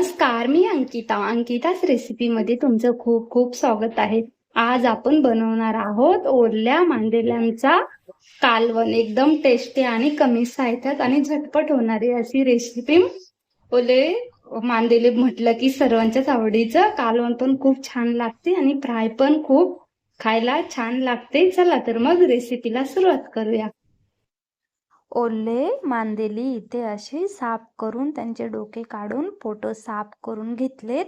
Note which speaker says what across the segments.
Speaker 1: नमस्कार मी अंकिता. अंकिताच रेसिपीमध्ये तुमचं खूप खूप स्वागत आहे. आज आपण बनवणार आहोत ओरल्या मांदेल्यांचा कालवण. एकदम टेस्टी आणि कमी साहित्यात आणि झटपट होणारी अशी रेसिपी ओले मांदेले म्हटलं की सर्वांच्याच आवडीचं. कालवण पण खूप छान लागते आणि फ्राय पण खूप. खायला छान लागते. चला तर मग रेसिपीला सुरुवात करूया. ओले मांदेली इथे असे साफ करून त्यांचे डोके काढून फोटो साफ करून घेतलेत.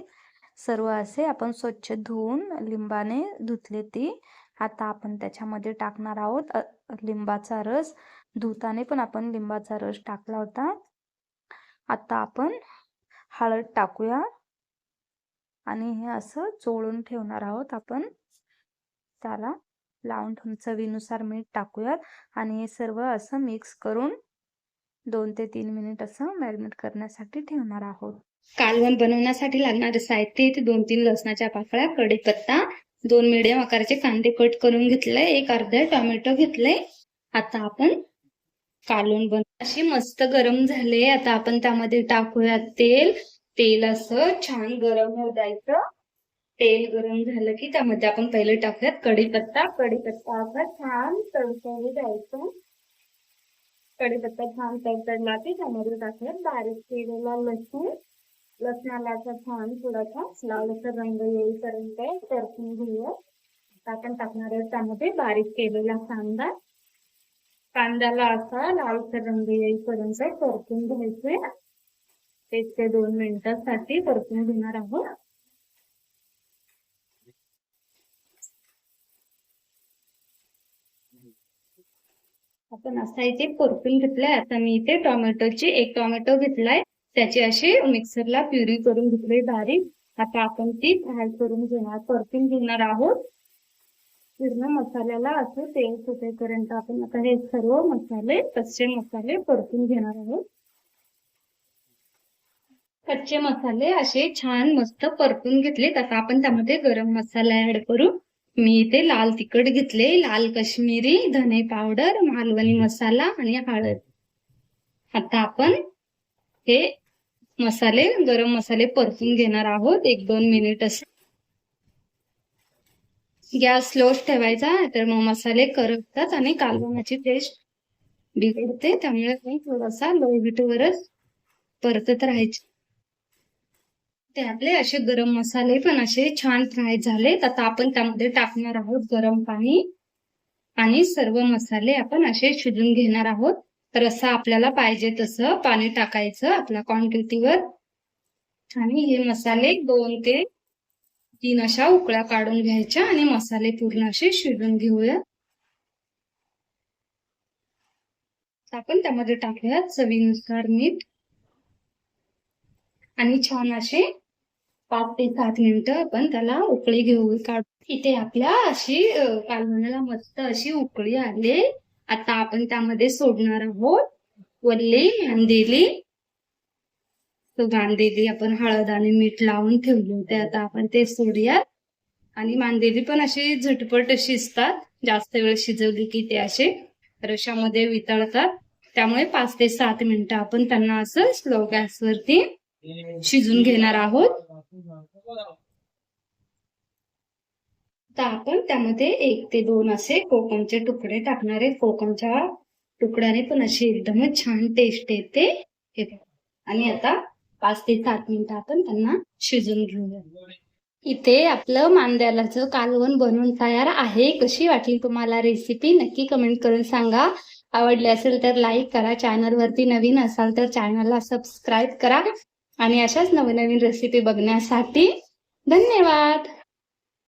Speaker 1: सर्व असे आपण स्वच्छ धुवून लिंबाने धुतले ती. आता आपण त्याच्यामध्ये टाकणार आहोत लिंबाचा रस. धुताने पण आपण लिंबाचा रस टाकला होता. आता आपण हळद टाकूया. आणि हे असं चोळून ठेवणार आहोत आपण. त्याला लावून ठेवून चवीनुसार मीठ टाकूयात. आणि हे सर्व असं मिक्स करून दोन ते तीन मिनिट असं मॅरिनेट करण्यासाठी ठेवणार आहोत. कालवण बनवण्यासाठी लागणारे साहित्य इथे दोन तीन लसणाच्या पाकळ्या कढीपत्ता दोन मिडियम आकाराचे कांदे कट करून घेतले एक अर्धा टोमॅटो घेतले. आता आपण कालवण बन अशी मस्त गरम झाले आता आपण त्यामध्ये टाकूया तेल. तेल असं छान गरम होऊ द्यायचं. तेल गरम झालं की त्यामध्ये आपण पहिले टाकूयात कढीपत्ता. कढीपत्ता आपण छान तडतडू द्यायचं. कढीपत्ता छान तडतडला की त्यामध्ये टाकूयात बारीक केलेला लसूण. लसणाला छान थोडासा लालसर रंग येईपर्यंत परतून घेऊया आपण टाकणार आहोत त्यामध्ये बारीक केलेला कांदा. कांद्याला असा लालसर रंग येईपर्यंत परतून घ्यायचे. एक ते दोन मिनिटासाठी परतून घेणार आहोत. आपण असा इथे परतून घेतलाय. आता मी इथे टोमॅटोची एक टोमॅटो घेतलाय. त्याची अशी मिक्सरला प्युरी करून घेतली बारीक. आता आपण ती फ्राय करून घेणार परतून घेणार आहोत. पूर्ण मसाल्याला असं तेल सुटेपर्यंत आपण आता हे सर्व मसाले कच्चे मसाले परतून घेणार आहोत. कच्चे मसाले असे छान मस्त परतून घेतलेत. आता आपण त्यामध्ये गरम मसाला ऍड करू. मी इथे लाल तिखट घेतले लाल काश्मीरी धने पावडर मालवणी मसाला आणि हळद. आता आपण हे मसाले गरम मसाले परतून घेणार आहोत. एक दोन मिनिट असे. गॅस स्लोच ठेवायचा तर मग मसाले करपतात आणि कालवणाची टेस्ट बिघडते. त्यामुळे मी थोडासा लो हिटवरच परतत राहायचे. ते आपले असे गरम मसाले पण असे छान फ्राय झालेत. आता आपण त्यामध्ये टाकणार आहोत गरम पाणी. आणि सर्व मसाले आपण असे शिजून घेणार आहोत. रस्सा आपल्याला पाहिजे तसं पाणी टाकायचं आपल्या क्वांटिटीवर आणि हे मसाले दोन ते तीन अशा उकळ्या काढून घ्यायच्या आणि मसाले पूर्ण असे शिजून घेऊया. आपण त्यामध्ये टाकूयात चवीनुसार मीठ. आणि छान असे पाच ते सात मिनिटं आपण त्याला उकळी घेऊ. काढू इथे आपल्या अशी कालवणाला मस्त अशी उकळी आली. आता आपण त्यामध्ये सोडणार आहोत. वल्ली कांदेली तो आपण हळद आणि मीठ लावून ठेवले होते. आता आपण ते सोडूयात. आणि मांदेली पण अशी झटपट शिजतात. जास्त वेळ शिजवली की ते असे रशामध्ये वितळतात. त्यामुळे पाच ते सात मिनिटं आपण त्यांना असं स्लो गॅसवरती शिजून घेणार आहोत. तर आपण त्यामध्ये एक ते दोन असे कोकमचे तुकडे टाकणारे कोकमच्या तुकड्याने पण अशी एकदमच छान टेस्ट येते. हे आणि आता पाच ते सात मिनिटं आपण त्यांना शिजून घेऊया. इथे आपलं मांद्यालाचं कालवण बनवून तयार आहे. कशी वाटली तुम्हाला रेसिपी नक्की कमेंट करून सांगा. आवडली असेल तर लाईक करा. चॅनलवरती नवीन असाल तर चॅनलला सबस्क्राईब करा. आणि अशाच नवीन नवीन रेसिपी बघण्यासाठी धन्यवाद.